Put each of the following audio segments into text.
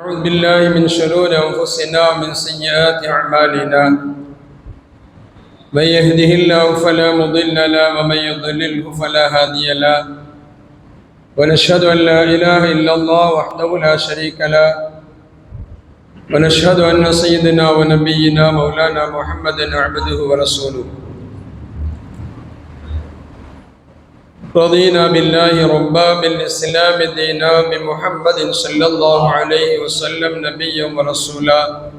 أعوذ بالله من شرور أنفسنا ومن سيئات أعمالنا من يهده الله فلا مضل له ومن يضلله فلا هادي له ونشهد أن لا إله إلا الله وحده لا شريك له ونشهد أن سيدنا ونبينا مولانا محمد عبده ورسوله رضينا بالله ربا بالإسلام دينا بمحمد صلى الله عليه وسلم نبيا ورسولا.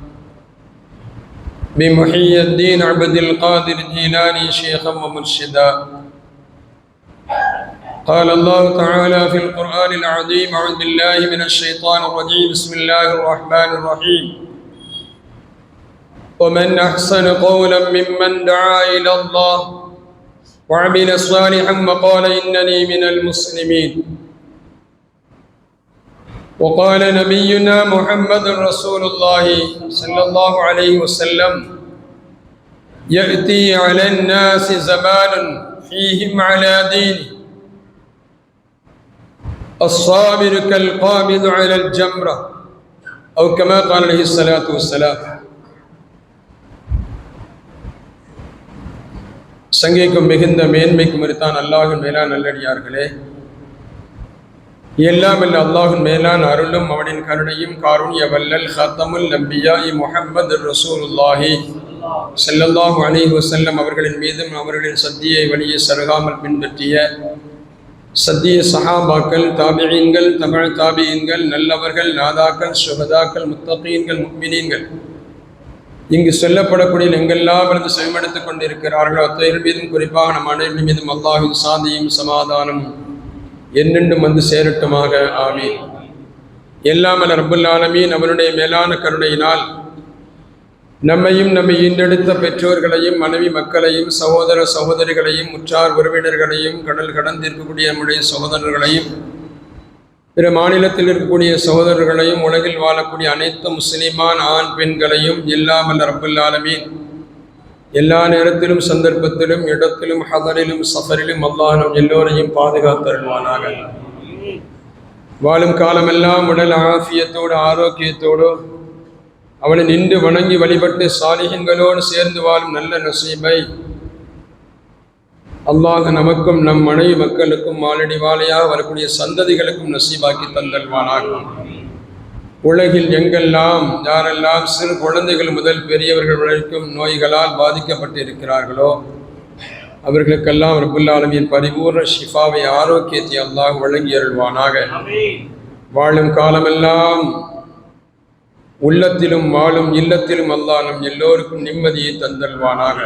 بمحيي الدين عبد القادر الجيلاني شيخا ومرشدا. قال الله تعالى في القرآن العظيم أعوذ بالله من الشيطان الرجيم. بسم الله الرحمن الرحيم. ومن أحسن قولا ممن دعا إلى الله وعمل صالحا وقال إنني من المسلمين. وقال نبينا محمد رسول الله صلى الله عليه وسلم يأتي على الناس زمان فيهم على دينه الصابر كالقابض على الجمرة أو كما قال عليه الصلاة والسلام. சங்கைக்கும் மிகுந்த மேன்மைக்கும் இருத்தான் அல்லாஹின் மேலான் நல்லடியார்களே. எல்லாம் இல்ல அல்லாஹின் மேலான் அருளும் அவனின் கருணையும் காருண்ய வல்லல் ஹத்தமுல் இ முஹம்மது ரசூலுல்லாஹி செல்லல்லாஹு அலி வசல்லம் அவர்களின் மீதும் அவர்களின் சத்தியை வழியை சருகாமல் பின்பற்றிய சத்திய சஹாபாக்கள் தாபியங்கள் தமிழ் தாபியங்கள் நல்லவர்கள் நாதாக்கள் சுகதாக்கள் முத்தகீன்கள் முக்மினீன்கள். இங்கு சொல்லப்படக்கூடிய எங்கெல்லாம் இருந்து செவிமடுத்துக் கொண்டிருக்கிறார்களோ அத்தையர் மீதும் குறிப்பாக நம் அனைவரின் மீதும் அல்லாஹின் சாந்தியும் சமாதானம் என்னென்றும் வந்து சேரட்டுமாக. ஆமீன். எல்லாம் ரபுல்லாலமீ நம்மளுடைய மேலான கருணையினால் நம்மையும் நம்மை ஈண்டெடுத்த பெற்றோர்களையும் மனைவி மக்களையும் சகோதர சகோதரிகளையும் உற்றார் உறவினர்களையும் கடல் கடந்திருக்கக்கூடிய நம்முடைய சகோதரர்களையும் பிற மாநிலத்தில் இருக்கக்கூடிய சகோதரர்களையும் உலகில் வாழக்கூடிய அனைத்து முஸ்லிமான் ஆண் பெண்களையும் இல்லாமல் அல்ல எல்லா நேரத்திலும் சந்தர்ப்பத்திலும் இடத்திலும் ஹதரிலும் சஃபரிலும் அல்லாஹ் நம் எல்லோரையும் பாதுகாத்தருள்வானாக. வாழும் காலமெல்லாம் உடல் ஆஃபியத்தோடு ஆரோக்கியத்தோடு அவனை நின்று வணங்கி வழிபட்டு சாலிகங்களோடு சேர்ந்து வாழும் நல்ல நசீபை அல்லாஹ் நமக்கும் நம் மனைவி மக்களுக்கும் மாலடி வாழையாக வரக்கூடிய சந்ததிகளுக்கும் நசீபாக்கி தந்தல்வானாகும் உலகில் எங்கெல்லாம் யாரெல்லாம் சிறு குழந்தைகள் முதல் பெரியவர்கள் வரைக்கும் நோய்களால் பாதிக்கப்பட்டு இருக்கிறார்களோ அவர்களுக்கெல்லாம் ரபுல்லாலமியின் பரிபூர்ண ஷிஃபாவை ஆரோக்கியத்தை அல்லாஹ் வழங்கி அருள்வானாக. வாழும் காலமெல்லாம் உள்ளத்திலும் வாழும் இல்லத்திலும் அல்லாஹ் நம் எல்லோருக்கும் நிம்மதியை தந்தல்வானாக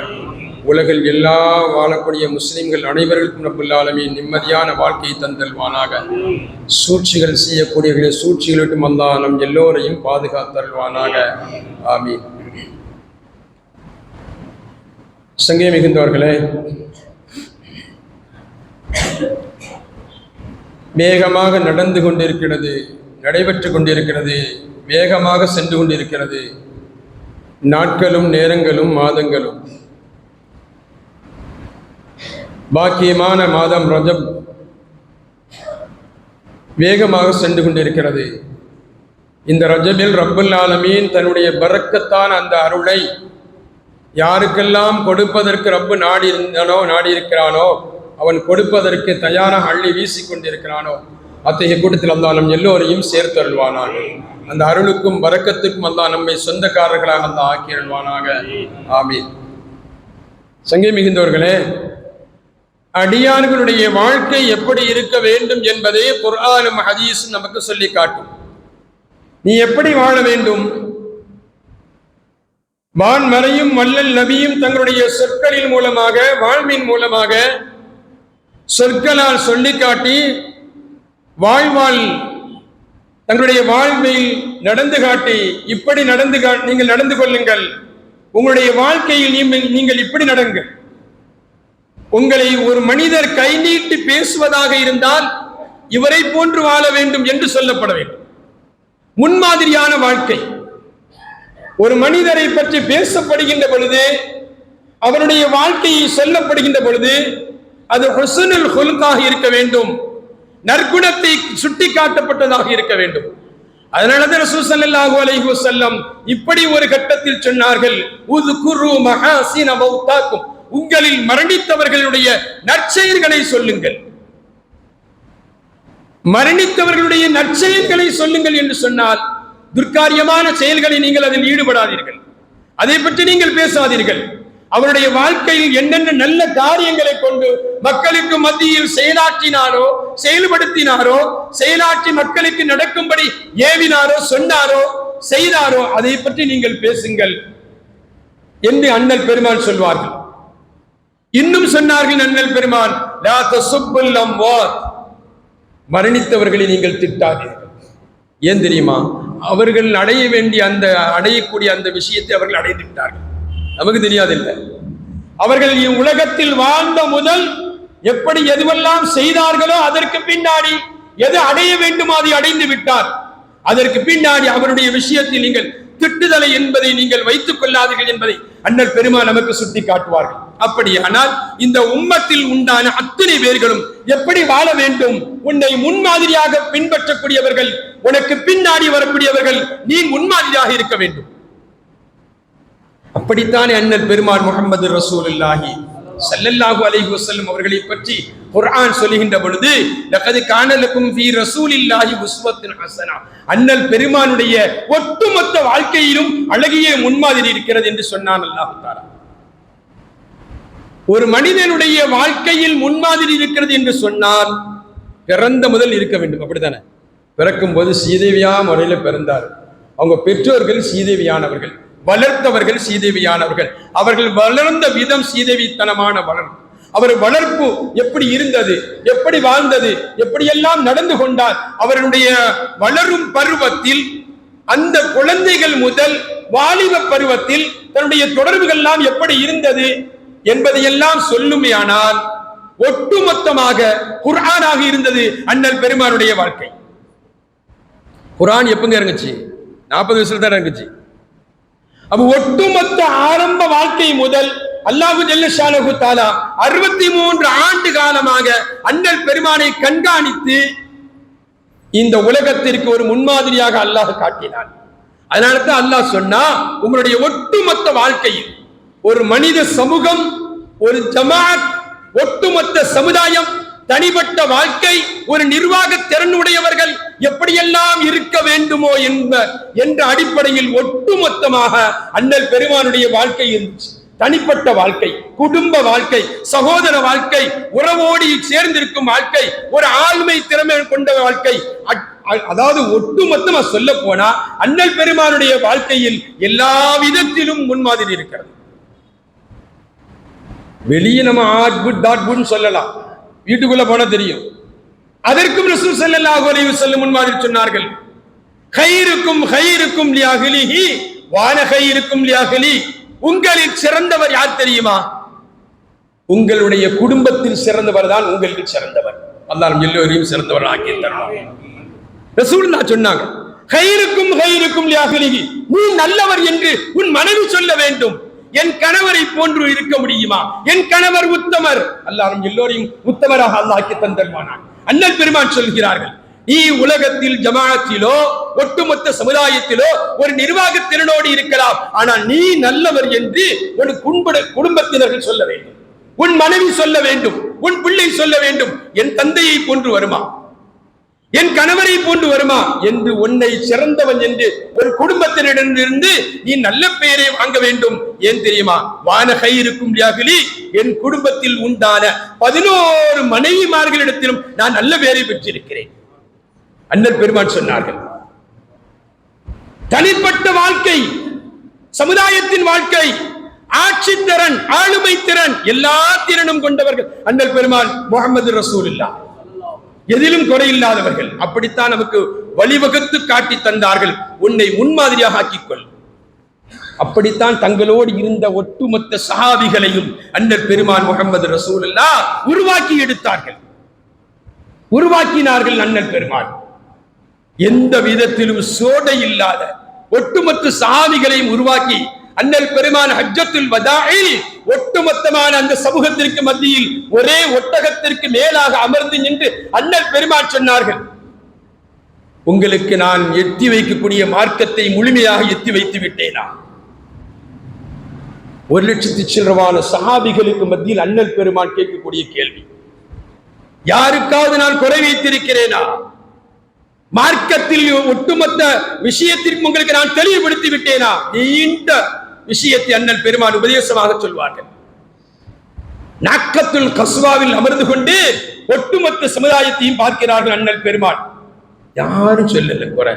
உலகில் எல்லா வாழக்கூடிய முஸ்லீம்கள் அனைவருக்கும் ரபுல்லாலமின் நிம்மதியான வாழ்க்கையை தந்தல்வானாக சூழ்ச்சிகள் செய்யக்கூடியவர்களை சூழ்ச்சிகளிட்டும் அல்லா நம் எல்லோரையும் பாதுகாத்தல்வானாக ஆமீன். சங்கே மிகுந்தவர்களே வேகமாக நடந்து கொண்டிருக்கிறது நடைபெற்று கொண்டிருக்கிறது வேகமாக சென்று கொண்டிருக்கிறது. நாட்களும் நேரங்களும் மாதங்களும். பாக்கியமான மாதம் ரஜம் வேகமாக சென்று கொண்டிருக்கிறது. இந்த ரஜபில் ரப்புல் ஆலமீன் தன்னுடைய பறக்கத்தான் அந்த அருளை யாருக்கெல்லாம் கொடுப்பதற்கு ரப்பு நாடி இருந்தானோ நாடி இருக்கிறானோ அவன் கொடுப்பதற்கு தயாராக அள்ளி வீசி கொண்டிருக்கிறானோ அத்தகைய கூட்டத்தில் அல்லா நம் எல்லோரையும் சேர்த்து அருள்வானாக. அந்த அருளுக்கும் வரக்கத்துக்கும் அல்லா நம்மை சொந்தக்காரர்களாக அந்த ஆக்கி அருள்வானாக. ஆமீன். சங்கை மிகுந்தவர்களே அடியார்களுடைய வாழ்க்கை எப்படி இருக்க வேண்டும் என்பதை குர்ஆனும் ஹதீஸும் நமக்கு சொல்லி காட்டும். நீ எப்படி வாழ வேண்டும்? வான்மறையும் வல்லல் நபியும் தங்களுடைய சொற்களின் மூலமாக வாழ்வின் மூலமாக சொற்களால் சொல்லிக்காட்டி வாழ்வால் வாழ்வாள் தங்களுடைய வாழ்வில் நடந்து காட்டி இப்படி நடந்து கா நீங்கள் நடந்து கொள்ளுங்கள். உங்களுடைய வாழ்க்கையில் நீங்கள் இப்படி நடங்கள். உங்களை ஒரு மனிதர் கை நீட்டி பேசுவதாக இருந்தால் இவரை போன்று வாழ வேண்டும் என்று சொல்லப்பட வேண்டும். முன்மாதிரியான வாழ்க்கை. ஒரு மனிதரை பற்றி பேசப்படுகின்ற பொழுது அவருடைய வாழ்க்கையை சொல்லப்படுகின்ற பொழுது அது ஹொசனுல் ஹொலுக்காக இருக்க வேண்டும். நற்குணத்தை சுட்டி காட்டப்பட்டதாக இருக்க வேண்டும். அதனாலதான் ரசூல் ஸல்லல்லாஹு அலைஹி வஸல்லம் இப்படி ஒரு கட்டத்தில் சொன்னார்கள் உதுகுரு மஹாசின மௌதாக்கும் உங்களில் மரணித்தவர்களுடைய நற்செயல்களை சொல்லுங்கள். மரணித்தவர்களுடைய நற்செயல்களை சொல்லுங்கள் என்று சொன்னால் துர்க்காரியமான செயல்களை நீங்கள் அதில் ஈடுபடாதீர்கள். அதை பற்றி நீங்கள் பேசாதீர்கள். அவருடைய வாழ்க்கையில் என்னென்ன நல்ல காரியங்களை கொண்டு மக்களுக்கு மத்தியில் செயலாற்றினாரோ செயல்படுத்தினாரோ செயலாற்றி மக்களுக்கு நடக்கும்படி ஏவினாரோ சொன்னாரோ செய்தாரோ அதை பற்றி நீங்கள் பேசுங்கள் என்று அண்ணல் பெருமான் சொல்வார்கள். இன்னும் சொன்னார்கள் நன்னல் பெருமான் மரணித்தவர்களை நீங்கள் திட்டாதீர்கள். ஏன் தெரியுமா? அவர்கள் அடைய வேண்டிய அந்த அடையக்கூடிய அந்த விஷயத்தை அவர்கள் அடைந்து விட்டார்கள் நமக்கு தெரியாதில்லை. அவர்கள் உலகத்தில் வாழ்ந்த முதல் எப்படி எதுவெல்லாம் செய்தார்களோ அதற்கு பின்னாடி எது அடைய வேண்டுமோ அதை அடைந்து விட்டார். அதற்கு பின்னாடி அவருடைய விஷயத்தில் நீங்கள் திட்டுதலை என்பதை நீங்கள் வைத்துக் கொள்ளாதீர்கள் என்பதை அண்ணல் பெருமா நமக்கு சுட்டி காட்டுவார்கள். அப்படியானால் இந்த உம்மத்தில் உண்டான அத்தனை பேர்களும் எப்படி வாழ வேண்டும்? உன்னை முன்மாதிரியாக பின்பற்றக்கூடியவர்கள் உனக்கு பின்னாடி வரக்கூடியவர்கள் நீ முன்மாதிரியாக இருக்க வேண்டும். அப்படித்தானே அண்ணல் பெருமான் முகமது ரசூலுல்லாஹி சல்லல்லாஹு அலைஹி வஸல்லம் அவர்களை பற்றி குர்ஆன் சொல்லுகின்ற பொழுது லக்கது கானலக்கும் ஃபீ ரசூலில்லாஹி உஸ்வத்துன் ஹசனா. அண்ணல் பெருமானுடைய ஒட்டுமொத்த வாழ்க்கையிலும் அழகிய முன்மாதிரி இருக்கிறது என்று சொன்னான் அல்லாஹ் தாரா ஒரு மனிதனுடைய வாழ்க்கையில் முன்மாதிரி இருக்கிறது என்று சொன்னால் பிறந்த முதல் இருக்க வேண்டும். அப்படித்தானே? பிறக்கும் போது சீதேவியா முறையில் பிறந்தார். அவங்க பெற்றோர்கள் சீதேவியானவர்கள் வளர்த்தவர்கள் சீதேவியானவர்கள் அவர்கள் வளர்ந்த விதம் சீதேவித்தனமான வளர்ப்பு அவர் வளர்ப்பு எப்படி இருந்தது எப்படி வாழ்ந்தது எப்படியெல்லாம் நடந்து கொண்டார் அவருடைய வளரும் பருவத்தில் அந்த குழந்தைகள் முதல் வாலிப பருவத்தில் தன்னுடைய தொடர்புகள்லாம் எப்படி இருந்தது என்பதையெல்லாம் சொல்லுமையானால் ஒட்டுமொத்தமாக குரானாக இருந்தது அண்ணல் பெருமானுடைய வாழ்க்கை. குரான் எப்பங்க இருந்துச்சு நாற்பது வயசுல தான் இருந்துச்சு அப்ப ஒட்டுமொத்த ஆரம்ப வாழ்க்கை முதல் அல்லாஹு ஜல்லஷானஹு தாலா அறுபத்தி மூன்று ஆண்டு காலமாக அண்ணல் பெருமானை கண்காணித்து இந்த உலகத்திற்கு ஒரு முன்மாதிரியாக அல்லாஹ் காட்டினான். அதனால தான் அல்லாஹ் சொன்னா உங்களுடைய ஒட்டுமொத்த வாழ்க்கையில் ஒரு மனித சமூகம் ஒரு ஜமாத் ஒட்டுமொத்த சமுதாயம் தனிப்பட்ட வாழ்க்கை ஒரு நிர்வாக திறனுடையவர்கள் எப்படியெல்லாம் இருக்க வேண்டுமோ என்ப என்ற அடிப்படையில் ஒட்டுமொத்தமாக அண்ணல் பெருமானுடைய வாழ்க்கை இருந்துச்சு. தனிப்பட்ட வாழ்க்கை குடும்ப வாழ்க்கை சகோதர வாழ்க்கை உறவோடி சேர்ந்திருக்கும் வாழ்க்கை ஒரு ஆளுமை திறமை கொண்ட வாழ்க்கை. அட்- அ- அதாவது ஒட்டுமொத்தமா சொல்ல போனா அண்ணல் பெருமானுடைய வாழ்க்கையில் எல்லா விதத்திலும் முன்மாதிரி இருக்கிறது. வெளியே நம்ம ஆட் குட் டாட் குட்னு சொல்லலாம். வீட்டுக்குள்ள போனா தெரியும். அதற்கும் ரசூல் ஸல்லல்லாஹு அலைஹி வஸல்லம் முன்மாதிரி சொன்னார்கள். கைருக்கும் கைருக்கும் லியாஹிலிஹி வான கைருக்கும் லியாஹிலி உங்களில் சிறந்தவர் யார் தெரியுமா? உங்களுடைய குடும்பத்தில் சிறந்தவர் தான் உங்களுக்கு சிறந்தவர். அல்லாஹ் எல்லோரையும் சிறந்தவர் ஆக்கி தருவார் ரசூலுல்லாஹ் சொன்னாங்க கைருக்கும் கைருக்கும் லியாஹிலிஹி நீ நல்லவர் என்று உன் மனைவி சொல்ல வேண்டும். என் கணவரை போன்று இருக்க முடியுமா? என் கணவர் உத்தமர். அல்லாஹ் நம் எல்லோரையும் உத்தமராக அல்லாஹ் ஆக்கி அண்ணல் பெருமான் சொல்கிறார்கள் நீ உலகத்தில் ஜமாத்திலோ ஒட்டுமொத்த சமுதாயத்திலோ ஒரு நிர்வாக திறனோடு இருக்கலாம். ஆனால் நீ நல்லவர் என்று ஒரு குடும்ப குடும்பத்தினர்கள் சொல்ல வேண்டும். உன் மனைவி சொல்ல வேண்டும். உன் பிள்ளை சொல்ல வேண்டும். என் தந்தையை போன்று வருமா? என் கணவரை போன்று வருமா என்று உன்னை சிறந்தவன் என்று ஒரு குடும்பத்தினிடமிருந்து நீ நல்ல பெயரை வாங்க வேண்டும். ஏன் தெரியுமா? வானகை இருக்கும் வியாகுலி என் குடும்பத்தில் உண்டான பதினோரு மனைவிமார்களிடத்திலும் நான் நல்ல பெயரை பெற்றிருக்கிறேன். அண்ணல் பெருமான் சொன்னார்கள் தனிப்பட்ட வாழ்க்கை சமுதாயத்தின் வாழ்க்கை ஆட்சி திறன் ஆளுமை திறன் எல்லா திறனும் கொண்டவர்கள் அண்ணல் பெருமான் முகமது ரசூலுல்லா எதிலும் குறையில்லாதவர்கள் அப்படித்தான் நமக்கு வழிவகுத்து காட்டி தந்தார்கள். உன்னை முன்மாதிரியாக ஆக்கிக்கொள். அப்படித்தான் தங்களோடு இருந்த ஒட்டுமொத்த சஹாபிகளையும் அன்னர் பெருமான் முகமது ரசூலுல்லா உருவாக்கி எடுத்தார்கள். உருவாக்கினார்கள் அண்ணல் பெருமான். எந்த விதத்திலும் சோடை இல்லாத ஒட்டுமொத்த சாவிகளையும் உருவாக்கி அண்ணல் பெருமான் ஹஜ்ஜத்துல் வதாயில் ஒட்டுமொத்தமான அந்த சமூகத்திற்கு மத்தியில் ஒரே ஒட்டகத்திற்கு மேலாக அமர்ந்து நின்று அண்ணல் பெருமான் சொன்னார்கள். உங்களுக்கு நான் எத்தி வைக்கக்கூடிய மார்க்கத்தை முழுமையாக எத்தி வைத்து விட்டேனா? ஒரு லட்சத்தி சில்லறவான சஹாபிகளுக்கு மத்தியில் அண்ணல் பெருமான் கேட்கக்கூடிய கேள்வி. யாருக்காவது நான் குறை வைத்திருக்கிறேனா? மார்க்கத்தில் ஒட்டுமொத்த விஷயத்திற்கு உங்களுக்கு நான் தெளிவுபடுத்தி விட்டேனா? நீண்ட விஷயத்தை அண்ணல் பெருமான் உபதேசமாக சொல்வார்கள். நாக்கத்துள் கஸ்வாவில் அமர்ந்து கொண்டு ஒட்டுமொத்த சமுதாயத்தையும் பார்க்கிறார்கள் அண்ணல் பெருமான். யாரும் சொல்லல குறை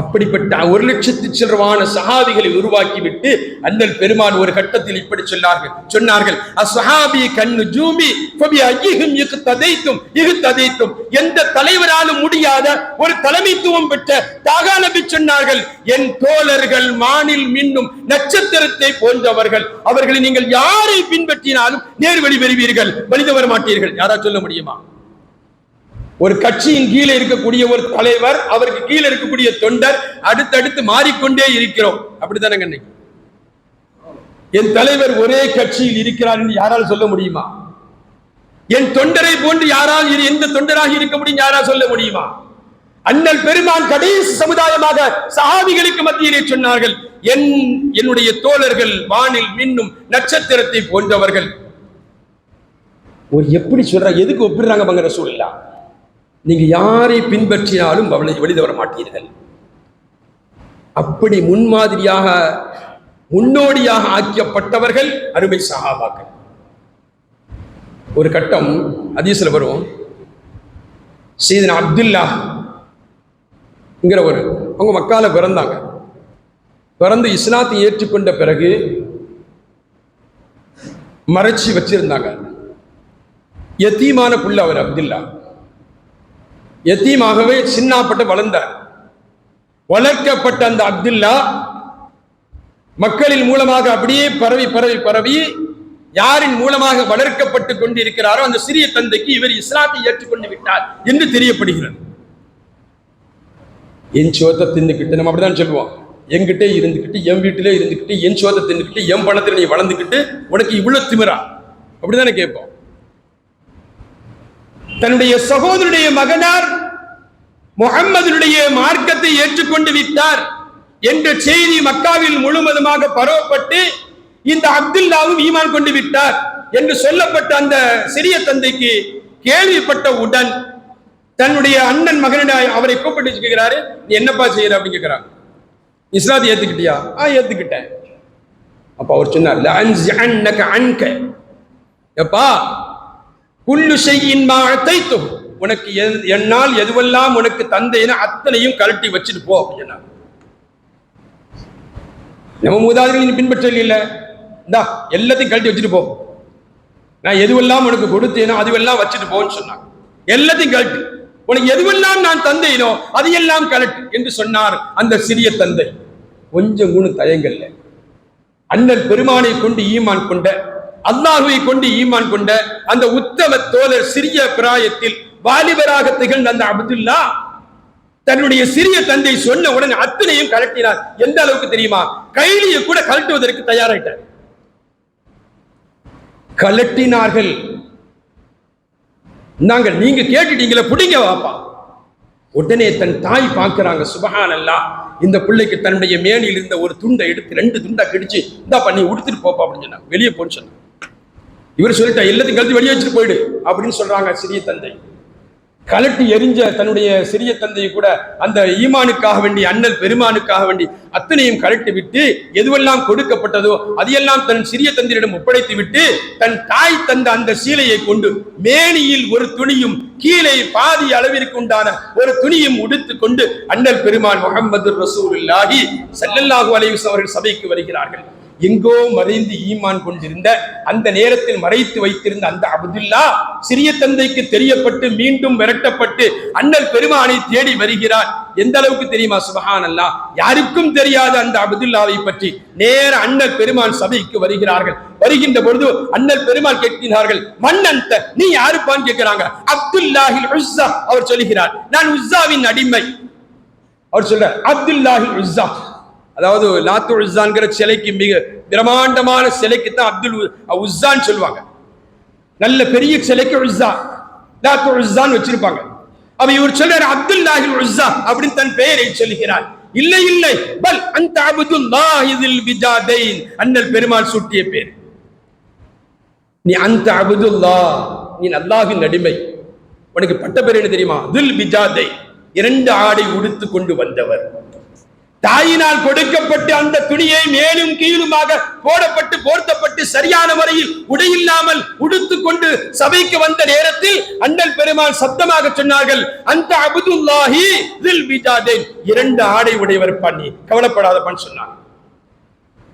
அப்படிப்பட்ட ஒரு லட்சத்து சில்லறவான சஹாபிகளை உருவாக்கிவிட்டு அண்ணல் பெருமான் ஒரு கட்டத்தில் இப்படி சொன்னார்கள். சொன்னார்கள் அஸ்ஹாபி கண்ணு ஜூமி ஃபபி ஐயிஹும் இகு ததைத்தும் இகு ததைத்தும் எந்த தலைவராலும் முடியாத ஒரு தலைமைத்துவம் பெற்ற தாகா நபி சொன்னார்கள் என் தோழர்கள் மானில் மின்னும் நட்சத்திரத்தை போன்றவர்கள். அவர்களை நீங்கள் யாரை பின்பற்றினாலும் நேர்வழி பெறுவீர்கள். மனித வர மாட்டீர்கள் யாரா சொல்ல முடியுமா? ஒரு கட்சியின் கீழே இருக்கக்கூடிய ஒரு தலைவர் அவருக்கு கீழே இருக்கக்கூடிய தொண்டர் அடுத்தடுத்து மாறிக்கொண்டே இருக்கிறோம். அப்படித்தானங்க இன்னைக்கு என் தலைவர் ஒரே கட்சியில் இருக்கிறார் என்று யாரால் சொல்ல முடியுமா? என் தொண்டரை போன்று யாரால் இரு- எந்த தொண்டராக இருக்க முடியும் யாரால் சொல்ல முடியுமா? அண்ணல் பெருமான் கடைசி சமுதாயமாக சாவிகளுக்கு மத்தியிலே சொன்னார்கள் என் என்னுடைய தோழர்கள் வானில் மின்னும் நட்சத்திரத்தை போன்றவர்கள். ஒரு எப்படி சொல்ற எதுக்கு ஒப்பிடுறாங்க பங்க ரசூல்லா நீங்க யாரை பின்பற்றினாலும் அவளை வெளித வர மாட்டீர்கள். அப்படி முன்மாதிரியாக முன்னோடியாக ஆக்கியப்பட்டவர்கள் அருமை சகாபாக்கள். ஒரு கட்டம் அதீசில் வரும். சீதன் அப்துல்லா ஒரு அவங்க மக்கால பிறந்தாங்க. பிறந்து இஸ்லாத்தை ஏற்றுக்கொண்ட பிறகு மறைச்சி வச்சிருந்தாங்க. எத்தீமான புள்ள அவர் அப்துல்லா. எத்தீமாகவே சின்னாப்பட்டு வளர்ந்தார். வளர்க்கப்பட்ட அந்த அப்துல்லா மக்களின் மூலமாக அப்படியே பரவி பரவி பரவி யாரின் மூலமாக வளர்க்கப்பட்டு கொண்டிருக்கிறாரோ அந்த சிறிய தந்தைக்கு இவர் இஸ்லாத்தை ஏற்றுக்கொண்டு விட்டார் என்று தெரியப்படுகிறது. என் சோத்தை தின்னுக்கிட்டு நம்ம அப்படிதான் சொல்லுவோம். என்கிட்டே இருந்துக்கிட்டு என் வீட்டிலே இருந்துக்கிட்டு என் சோத்தை தின்னுக்கிட்டு என் பணத்தில் நீ வளர்ந்துக்கிட்டு உனக்கு இவ்வளவு திமிரா? அப்படிதானே கேட்போம். தன்னுடைய சகோதரனுடைய மகனார் முகம்மதுடைய மார்க்கத்தை ஏற்றுக்கொண்டு விட்டார் என்ற செய்தி மக்காவில் முழுவதுமாக பரவப்பட்டு இந்த அப்துல்லாவும் ஈமான் கொண்டு விட்டார் என்று சொல்லப்பட்ட அந்த சிறிய தந்தைக்கு கேள்விப்பட்ட உடன் தன்னுடைய அண்ணன் மகனிடம் அவரை கூப்பிட்டு கேட்கிறாரு நீ என்னப்பா செய்யற அப்படின்னு கேட்கிறாங்க. இஸ்லாத்தை ஏத்துக்கிட்டியா? ஆ ஏத்துக்கிட்டேன். அப்ப அவர் சொன்னார் அன்க." எப்பா குல்லு செய்யின் தைத்து உனக்கு என்னால் எதுவெல்லாம் உனக்கு தந்தைன்னு அத்தனையும் கழட்டி வச்சுட்டு போ அப்படின்னா. நம்ம மூதாதிகள் நீ பின்பற்றல இல்லை. இந்தா எல்லாத்தையும் கழட்டி வச்சுட்டு போ. நான் எதுவெல்லாம் உனக்கு கொடுத்தேனோ அதுவெல்லாம் வச்சுட்டு போன்னு சொன்னாங்க எல்லாத்தையும் கழட்டு. உனக்கு எதுவெல்லாம் நான் தந்தையினோ அதையெல்லாம் கழட்டு என்று சொன்னார் அந்த சிறிய தந்தை. கொஞ்சம் கூட தயங்கல்ல. அண்ணல் பெருமானை கொண்டு ஈமான் கொண்ட அல்லாஹுவை கொண்டு ஈமான் கொண்ட அந்த உத்தம தோழர் சிறிய பிராயத்தில் வாலிபராக திகழ்ந்த அந்த அப்துல்லா தன்னுடைய சிறிய தந்தை சொன்ன உடனே அத்தனையும் கலட்டினார். எந்த அளவுக்கு தெரியுமா? கைலியை கூட கலட்டுவதற்கு தயாராயிட்டார். கலட்டினார்கள். நாங்கள் நீங்க கேட்டுட்டீங்களே புடிங்க வாப்பா. உடனே தன் தாய் பார்க்கிறாங்க சுபகான் அல்லா இந்த பிள்ளைக்கு தன்னுடைய மேனியில் இருந்த ஒரு துண்டை எடுத்து ரெண்டு துண்டா கடிச்சு இந்தா பண்ணி உடுத்துட்டு போப்பா அப்படின்னு சொன்னாங்க. வெளியே போன்னு சொன்னாங்க. இவர் சொல்லிட்டா எல்லாத்தையும் கழுத்து வெளியே வச்சுட்டு போயிடு அப்படின்னு சொல்றாங்க சிறிய தந்தை. கலட்டி எரிஞ்ச தன்னுடைய சிறிய தந்தையை கூட அந்த ஈமானுக்காக வேண்டி அண்ணல் பெருமானுக்காக வேண்டி அத்தனையும் கலட்டி விட்டு எதுவெல்லாம் கொடுக்கப்பட்டதோ அதையெல்லாம் தன் சிறிய தந்தையிடம் ஒப்படைத்து விட்டு தன் தாய் தந்த அந்த சீலையை கொண்டு மேனியில் ஒரு துணியும் கீழே பாதி அளவிற்கு உண்டான ஒரு துணியும் உடுத்து கொண்டு அண்ணல் பெருமான் முகமது ரசூலுல்லாஹி ஸல்லல்லாஹு அலைஹி வஸல்லம் அவர்கள் சபைக்கு வருகிறார்கள். எங்கோ மறைந்து ஈமான் கொண்டிருந்த அந்த நேரத்தில் மறைத்து வைத்திருந்த அந்த அப்துல்லா சிறிய தந்தைக்கு தெரியப்பட்டு மீண்டும் விரட்டப்பட்டு அண்ணல் பெருமானை தேடி வருகிறார். எந்த அளவுக்கு தெரியுமா? சுபஹான் அல்லாஹ் யாருக்கும் தெரியாத அந்த அப்துல்லாவை பற்றி நேர அண்ணல் பெருமான் சபைக்கு வருகிறார்கள். வருகின்ற பொழுது அண்ணல் பெருமாள் கேட்கிறார்கள் மன்னன் நீ யாருப்பான்னு கேட்கிறாங்க. அப்துல்லாஹில் உஸ்ஸா அவர் சொல்லுகிறார் நான் உஸ்ஸாவின் அடிமை. அவர் சொல்றார் அப்துல்லாஹில் உஸ்ஸா. அதாவது லாத்து உஸ்ஸான்கிற சிலைக்கு மிக பிரம்மாண்டமான சிலைக்கு தான் அப்துல் உ- சொல்லுவாங்க. நல்ல பெரிய சிலைக்கு உஸ்ஸா. லாத்து உஸ்ஸான்னு வச்சிருப்பாங்க. அவ இவர் சொல்றாரு அப்துல்லாஹில் உஸ்ஸா அப்படின்னு தன் பெயரை சொல்கிறார் இல்லை இல்லை. பல் அந்த அப்துல்லாஹில் பிஜாதைன். அண்ணல் பெருமாள் சூட்டிய பேர். நீ அந்த அபுதுல்லா நீ அல்லாஹின் அடிமை. உனக்கு பட்ட பேர் என்ன தெரியுமா? துல் பிஜாதை. இரண்டு ஆடை உடுத்து கொண்டு வந்தவர். தாயினால் கொடுக்கப்பட்டு அந்த துணியை மேலும் கீழுமாக போடப்பட்டு போர்த்தப்பட்டு சரியான முறையில் உடையில்லாமல் உடுத்து கொண்டு சபைக்கு வந்த நேரத்தில் அண்ணல் பெருமாள் சத்தமாக சொன்னார்கள் அந்த அபுதுல்லாஹி இரண்டு ஆடை உடையவர் பண்ணி. கவலைப்படாதப்பான்னு சொன்னாங்க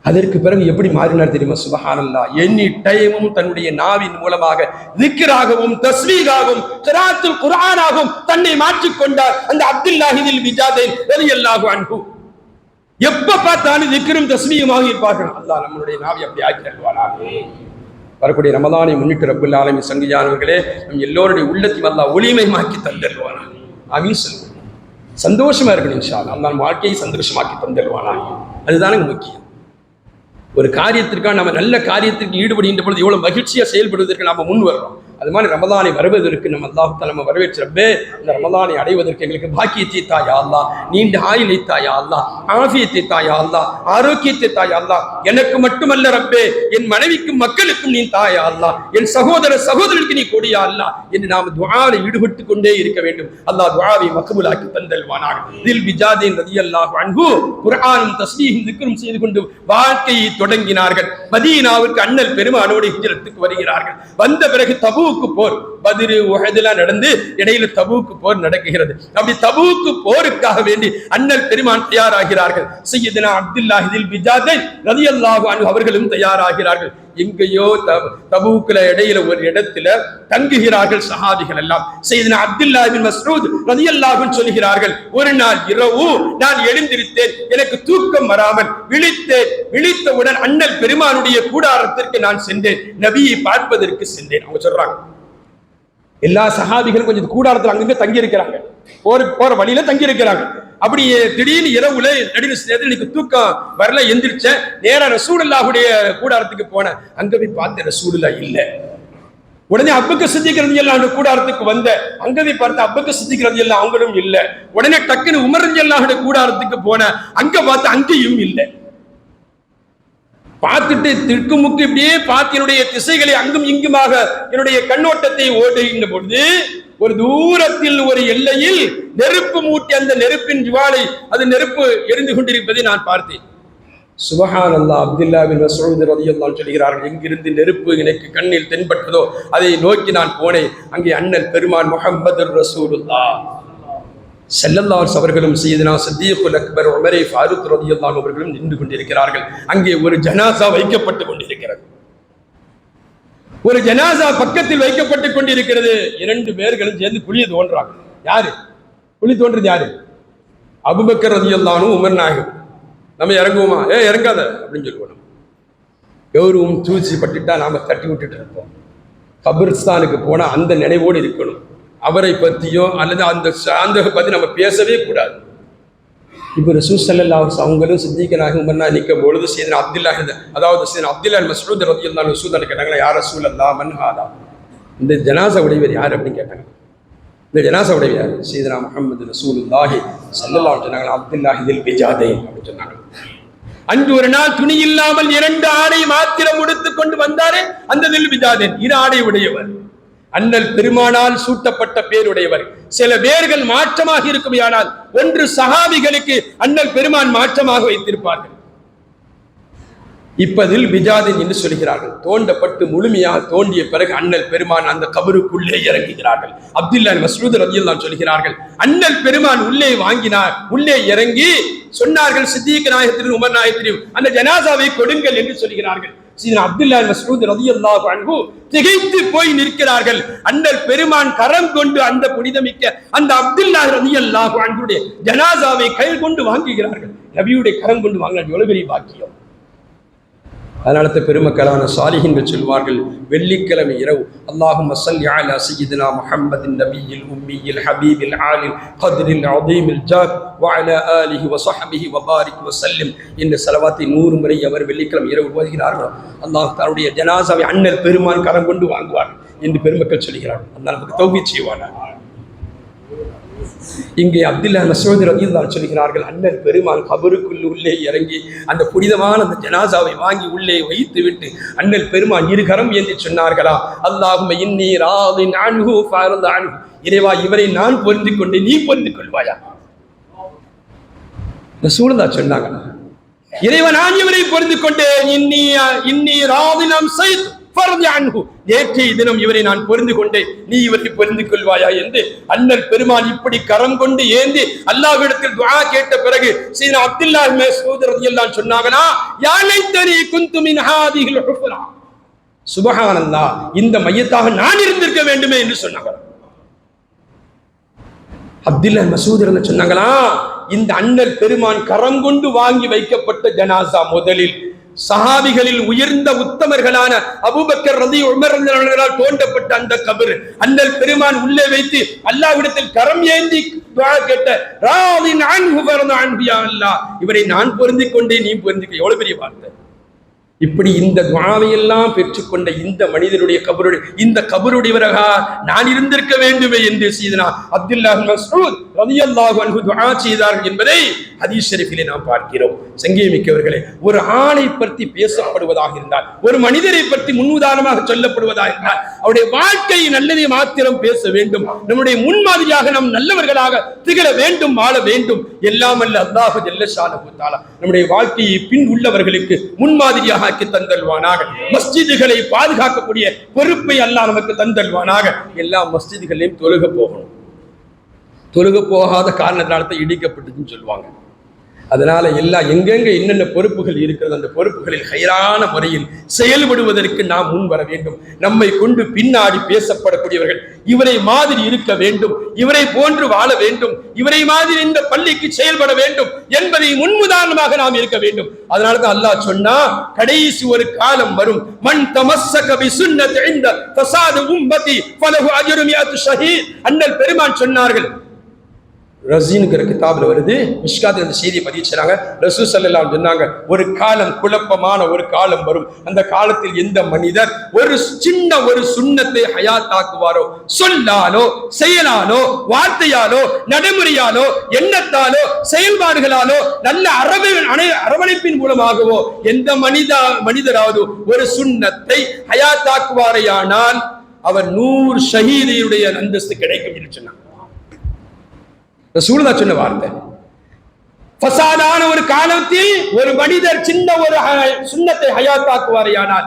அதற்கு பிறகு எப்படி மாறினார் தெரியுமா? சுபஹானல்லா. எண்ணி டைமும் தன்னுடைய நாவின் மூலமாக திக்ராகவும் தஸ்வீகாகவும் கிராத்துல் குரானாகவும் தன்னை மாற்றிக்கொண்டார். அந்த அப்துல்லாஹிதில் விஜாதேன் ரலியல்லாஹு அன்பு எப்ப பார்த்தாலும் திக்ரும் தஸ்மீகமாக இருப்பார்கள் அல்லாஹ் நம்மளுடைய நாவை அப்படி ஆக்கி தருவானாக வரக்கூடிய ரமதானை முன்னிட்டு ரப்புல் ஆலமி சங்கியானவர்களே நம் எல்லோருடைய உள்ளத்தையும் அல்லாஹ் ஒளிமயமாக்கி தந்தருவானா அமீன் சொல்லுவோம். சந்தோஷமா இருக்கணும் இன்ஷா அல்லாஹ் வாழ்க்கையை சந்தோஷமாக்கி தந்தருவானா அதுதானே முக்கியம். ஒரு காரியத்திற்காக நம்ம நல்ல காரியத்திற்கு ஈடுபடுகின்ற பொழுது எவ்வளவு மகிழ்ச்சியா செயல்படுவதற்கு நாம முன் வர்றோம். அது மாதிரி ரமதானை வருவதற்கு நம்ம அல்லாஹ் நம்ம வரவேற்றப்பே இந்த ரமதானை அடைவதற்கு எங்களுக்கு பாக்கியத்தை தாயா அல்லா நீண்ட ஆயுளை தாயா அல்லா ஆபியத்தை தாயா அல்லா ஆரோக்கியத்தை தாயா அல்லா எனக்கு மட்டுமல்ல ரப்பே என் மனைவிக்கும் மக்களுக்கும் நீ தாயா அல்லா என் சகோதர சகோதரருக்கு நீ கொடியா அல்லா என்று நாம் துஆவில் ஈடுபட்டு கொண்டே இருக்க வேண்டும். அல்லாஹ் துவாவை மக்பூலாக்கி தந்தல்வானாக தில் ரதி அல்லாஹ் அன்பு குரானும் தஸ்மீகும் திக்ரும் செய்து கொண்டு வாழ்க்கையை தொடங்கினார்கள். மதீனாவுக்கு அண்ணல் பெருமானோடு ஹிஜரத்துக்கு வருகிறார்கள். வந்த பிறகு தபூக்கு போர். பதிரு உகதெல்லாம் நடந்து இடையில தபூக்கு போர் நடக்குகிறது அப்படி தபூக்கு போருக்காக வேண்டி அண்ணல் பெருமான் தயாராகிறார்கள். சையதுனா அப்துல்லாஹிதில் பிஜாதை ரலியல்லாஹு அன்ஹு அவர்களும் தயாராகிறார்கள். எங்கேயோ தப- இடையில ஒரு இடத்துல தங்குகிறார்கள் சஹாபிகள் எல்லாம். செய்தன அப்துல்லா மஸ்ரூத் ரலியல்லாஹு சொல்கிறார்கள் ஒரு நாள் இரவு நான் எழுந்திருத்தேன் எனக்கு தூக்கம் வராமல் விழித்தேன். விழித்தவுடன் அண்ணல் பெருமானுடைய கூடாரத்திற்கு நான் சென்றேன். நபியை பார்ப்பதற்கு சென்றேன். அவங்க சொல்றாங்க. எல்லா சகாபிகளும் கொஞ்சம் கூடாரத்தில் அங்கங்க தங்கி இருக்கிறாங்க போற போற வழியில தங்கி இருக்கிறாங்க அப்படி திடீர்னு இரவுல நடுவு நேரத்துல தூக்கம் வரல எந்திரிச்ச நேரா ரசூலுல்லாஹுடைய கூடாரத்துக்கு போனேன். அங்க போய் பார்த்த ரசூலுல்லா இல்ல. உடனே அப்புக்கு சித்திக்கிறது எல்லாம் அந்த கூடாரத்துக்கு வந்த. அங்க போய் பார்த்த அப்புக்கு சித்திக்கிறது எல்லாம் அவங்களும் இல்ல. உடனே டக்குன்னு உமரஞ்சு எல்லாம் கூடாரத்துக்கு போனேன். அங்க பார்த்து அங்கேயும் இல்லை. பார்த்துட்டு திக்குமுக்கு இப்படியே பார்த்து என்னுடைய திசைகளை அங்கும் இங்குமாக என்னுடைய கண்ணோட்டத்தை ஓடுகின்ற பொழுது ஒரு தூரத்தில் ஒரு எல்லையில் நெருப்பு மூட்டி அந்த நெருப்பின் ஜுவாலை அது நெருப்பு எரிந்து கொண்டிருப்பதை நான் பார்த்தேன். சுபஹான் அல்லா அப்துல்லா பின் மசூத் சொல்கிறார்கள் எங்கிருந்து நெருப்பு எனக்கு கண்ணில் தென்பட்டதோ அதை நோக்கி நான் போனேன். அங்கே அண்ணல் பெருமான் முகமது ரசூலுல்லா செல்லல்லாஸ் அவர்களும் சையதுனா சத்தியகுல் அக்பர் உமரே ஃபாரூக் ரலியல்லாஹு அவர்களும் நின்று கொண்டிருக்கிறார்கள். அங்கே ஒரு ஜனாசா வைக்கப்பட்டு கொண்டிருக்கிறது. ஒரு ஜனாசா பக்கத்தில் வைக்கப்பட்டு கொண்டிருக்கிறது. இரண்டு பேர்களும் சேர்ந்து குழிய தோன்றாங்க. யாரு? குழி தோன்றது யாரு? அபுபக்கர் ரதியுல்லானும் உமர் நாயகம். நம்ம இறங்குவோமா? ஏ இறங்காத அப்படின்னு சொல்லுவோம் கௌரவம் தூசி பட்டுட்டா நாம தட்டி விட்டுட்டு இருப்போம். கபிரிஸ்தானுக்கு போனா அந்த நினைவோடு இருக்கணும். அவரை பற்றியோ அல்லது அந்த சாந்தக பற்றி நம்ம பேசவே கூடாது. இப்போ ரசூல் சல்லல்லா அவங்களும் சித்திகனாக உமர்னா நிற்கும் பொழுது சீதன் அப்துல்லா அதாவது சீதன் அப்துல்லா மசூத் ரத்தி அல்லா ரசூல் கேட்டாங்களா யார் ரசூல் அல்லா மன்ஹாதா இந்த ஜனாசா உடையவர் யார் அப்படின்னு கேட்டாங்க. இந்த ஜனாசா உடையவர் யார்? சீதனா முகமது ரசூலுல்லாஹி சல்லல்லா சொன்னாங்க அப்துல்லாஹி தில் பிஜாதே அப்படின்னு சொன்னாங்க. அன்று ஒரு நாள் துணி இல்லாமல் இரண்டு ஆடை மாத்திரம் உடுத்து கொண்டு வந்தாரே அந்த தில் பிஜாதேன் இரு ஆடை உடையவர். அண்ணல் பெருமானால் சூட்டப்பட்ட பேருடையவர். சில பேர்கள் மாற்றமாக இருக்குமையானால் ஒன்று சகாபிகளுக்கு அண்ணல் பெருமான் மாற்றமாக வைத்திருப்பார்கள். இப்பதில் பிஜாதின் என்று சொல்கிறார்கள். தோண்டப்பட்டு முழுமையாக தோண்டிய பிறகு அண்ணல் பெருமான் அந்த கபருக்குள்ளே இறங்குகிறார்கள். அப்துல்லா மஸ்ரூத் தான் சொல்கிறார்கள் அண்ணல் பெருமான் உள்ளே வாங்கினார். உள்ளே இறங்கி சொன்னார்கள் சித்திக நாயகத்திலும் உமர் நாயகத்திலும் அந்த ஜனாசாவை கொடுங்கள் என்று சொல்கிறார்கள். சீதனா அப்துல்லா ரதி அல்லாஹ் அன்பு திகைத்து போய் நிற்கிறார்கள். அண்ணல் பெருமான் கரம் கொண்டு அந்த புனிதமிக்க அந்த அப்துல்லா ரதியல்லாஹு அன்புடைய ஜனாசாவை கையில் கொண்டு வாங்குகிறார்கள். நபியுடைய கரம் கொண்டு வாங்கினார் எவ்வளவு பெரிய பாக்கியம்? அதனால தான் பெருமக்களான சாலிஹின்கள் சொல்வார்கள் வெள்ளிக்கிழமை இரவு அல்லாஹும் அசல் யாழ் அசையிதுனா முஹம்மதின் நபியில் உம்மியில் ஹபீபில் ஆலில் ஹதிரில் அதீமில் ஜாக் வாழ ஆலிஹி வசஹபிஹி வபாரிக் வசல்லிம் என்று செலவாத்தை நூறு முறை அவர் வெள்ளிக்கிழமை இரவு போகிறார்களோ அல்லாஹ் தன்னுடைய ஜனாசாவை அண்ணல் பெருமான் கரம் கொண்டு வாங்குவார் என்று பெருமக்கள் சொல்கிறார் அந்த நமக்கு தௌகி செய்வார்கள் இங்கே அப்துல்லா மசோதி ரதியுல்லாஹ் சொல்கிறார்கள் அண்ணன் பெருமான் கபருக்குள் உள்ளே இறங்கி அந்த புனிதமான அந்த ஜனாசாவை வாங்கி உள்ளே வைத்து விட்டு அண்ணல் பெருமான் இருகரம் என்று சொன்னார்களா? அல்லாஹும் இன்னி ராதின் அன்ஹு இறைவா இவரை நான் பொருந்து கொண்டு நீ பொருந்து கொள்வாயா ரசூலுல்லாஹ் சொன்னாங்க இறைவன் நான் இவரை பொருந்து கொண்டு இன்னி இன்னி ராதினம் செய்து நேற்றைய தினம் இவரை நான் பொருந்து கொண்டேன். நீ இவரை பொருந்து கொள்வாயா என்று. அண்ணன் பெருமான் இப்படி கரம் கொண்டு ஏந்தி அல்லாஹ்விடத்தில் துஆ கேட்ட பிறகு சீனா அப்துல்லா மஸ்ஊத் ரலியல்லாஹு யானை தனி குந்து மின் ஹாதிஹில் ஹுஃப்ரா சுபஹானல்லாஹ் இந்த மையத்தாக நான் இருந்திருக்க வேண்டுமே என்று சொன்னாங்க. அப்துல்லா மசூத் சொன்னாங்களா இந்த அண்ணல் பெருமான் கரம் கொண்டு வாங்கி வைக்கப்பட்ட ஜனாசா முதலில் சஹாபிகளில் உயர்ந்த உத்தமர்களான அபூபக்கர் ரதி உமர் தோண்டப்பட்ட அந்த கபர். அண்ணல் பெருமான் உள்ளே வைத்து அல்லாவிடத்தில் கரம் ஏந்தி கேட்ட ராதி நான் வரத அன்ஹு அல்லாஹ். இவரை நான் பொருந்திக் கொண்டே நீ பொருந்திக்க எவ்வளவு பெரிய வார்த்தை. இப்படி இந்த துவாவையெல்லாம் பெற்றுக்கொண்ட இந்த மனிதனுடைய கபருடைய இந்த கபருடையவரகா நான் இருந்திருக்க வேண்டுமே என்று செய்தனா அப்துல்லாஹ் மசூத். ரலியல்லாஹு அன்ஹு துஆ செய்தார்கள் என்பதை ஹதீஸ் நாம் பார்க்கிறோம். சங்கேமிக்கவர்களே ஒரு ஆணை பற்றி பேசப்படுவதாக இருந்தால் ஒரு மனிதரை பற்றி முன்னுதாரணமாக சொல்லப்படுவதாக இருந்தால் அவருடைய வாழ்க்கை நல்லதை மாத்திரம் பேச வேண்டும். நம்முடைய முன்மாதிரியாக நாம் நல்லவர்களாக திகழ வேண்டும் வாழ வேண்டும். எல்லாம் அல்ல அல்லாஹு ஜல்லஷானஹு நம்முடைய வாழ்க்கையை பின் உள்ளவர்களுக்கு முன்மாதிரியாக ஆக்கி தந்தல்வானாக மஸ்ஜிதுகளை பாதுகாக்கக்கூடிய பொறுப்பை அல்லாஹ் நமக்கு தந்தல்வானாக எல்லா மஸ்ஜிதுகளையும் தொழுக போகணும். தொழுக போகாத காரணத்தினால தான் இடிக்கப்பட்டதுன்னு சொல்லுவாங்க. அதனால எல்லா எங்கெங்க என்னென்ன பொறுப்புகள் இருக்கிறது அந்த பொறுப்புகளில் ஹைரான முறையில் செயல்படுவதற்கு நாம் முன் வர வேண்டும். நம்மை கொண்டு பின்னாடி பேசப்படக்கூடியவர்கள் இவரை மாதிரி இருக்க வேண்டும் இவரை போன்று வாழ வேண்டும் இவரை மாதிரி இந்த பள்ளிக்கு செயல்பட வேண்டும் என்பதை முன்முதாரணமாக நாம் இருக்க வேண்டும். அதனால தான் அல்லாஹ் சொன்னா கடைசி ஒரு காலம் வரும். மண் தமஸ்ஸக பி சுன்னத் இந்த ஃபசாது உம்மதி ஃபலஹு அஜ்ரு மியத்து ஷஹீத். அண்ணல் பெருமான் சொன்னார்கள் ரசீனுங்கிற கிதாபில் வருது. மிஷ்காத்தில் அந்த செய்தியை பதிவு செய்றாங்க. ரசூ சல்லாம் சொன்னாங்க ஒரு காலம் குழப்பமான ஒரு காலம் வரும். அந்த காலத்தில் எந்த மனிதர் ஒரு சின்ன ஒரு சுண்ணத்தை ஹயாத்தாக்குவாரோ சொல்லாலோ செயலாலோ வார்த்தையாலோ நடைமுறையாலோ எண்ணத்தாலோ செயல்பாடுகளாலோ நல்ல அரவை அணை அரவணைப்பின் மூலமாகவோ எந்த மனித மனிதராவது ஒரு சுண்ணத்தை ஹயாத்தாக்குவாரையானால் அவர் நூறு ஷஹீதியுடைய அந்தஸ்து கிடைக்கும் என்று சொன்னார் ரசூலுல்லாஹ் சொன்ன வார்த்தை. ஃபசாதான ஒரு காலத்தில் ஒரு மனிதர் சின்ன ஒரு சுண்ணத்தை சுன்னத்தை ஹயாத்தாக்குவாரையானால்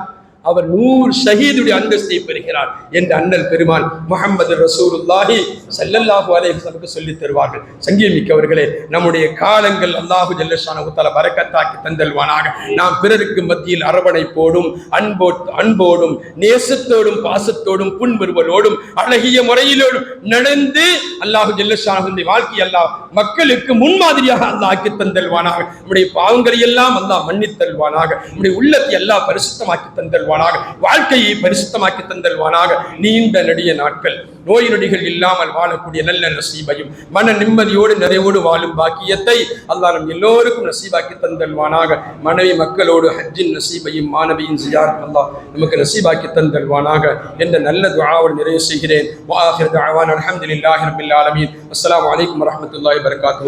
அவர் நூறு ஷஹீதுடைய அந்தஸ்தை பெறுகிறார் என்று அண்ணல் பெருமான் முகமது ரசூலுல்லாஹி சல்லல்லாஹு அலேஹலுக்கு சொல்லித் தருவார்கள். சங்கீமிக்கவர்களே நம்முடைய காலங்கள் அல்லாஹு ஜல்லஷானஹு உத்தல பரக்கத்தாக்கி தந்தல்வானாக. நாம் பிறருக்கு மத்தியில் அரவணைப்போடும் அன்போ அன்போடும் நேசத்தோடும் பாசத்தோடும் புன்முறுவலோடும் அழகிய முறையிலோடும் நடந்து அல்லாஹு ஜல்லஷானஹுடைய வாழ்க்கை அல்லாஹ் மக்களுக்கு முன்மாதிரியாக அல்லாஹ் ஆக்கி தந்தல்வானாக. நம்முடைய பாவங்களை எல்லாம் அல்லாஹ் மன்னித்தல்வானாக. நம்முடைய உள்ளத்தை எல்லாம் பரிசுத்தமாக்கி தந்தல்வானாக வாழ்க்கையை பரிசுத்தமாக்கி தந்தல்வானாக. நீண்ட நெடிய நாட்கள். நோய் நொடிகள் இல்லாமல் வாழக்கூடிய நல்ல நசீபையும் மன நிம்மதியோடு நிறைவோடு வாழும் பாக்கியத்தை அல்லாஹ் நம் எல்லோருக்கும் நசீபாக்கி தந்தல்வானாக. மனைவி மக்களோடு ஹஜ்ஜின் நசீபையும் மாணவியின் சியாரும் அல்லாஹ் நமக்கு நசீபாக்கி தந்தல்வானாக என்ற நல்ல துஆவோடு நிறைவு செய்கிறேன். வாஹிர் ரபில் ஆலமீன். அஸ்லாம் வலைக்கம் வரஹ்மத்துல்லாஹி வரகாத்து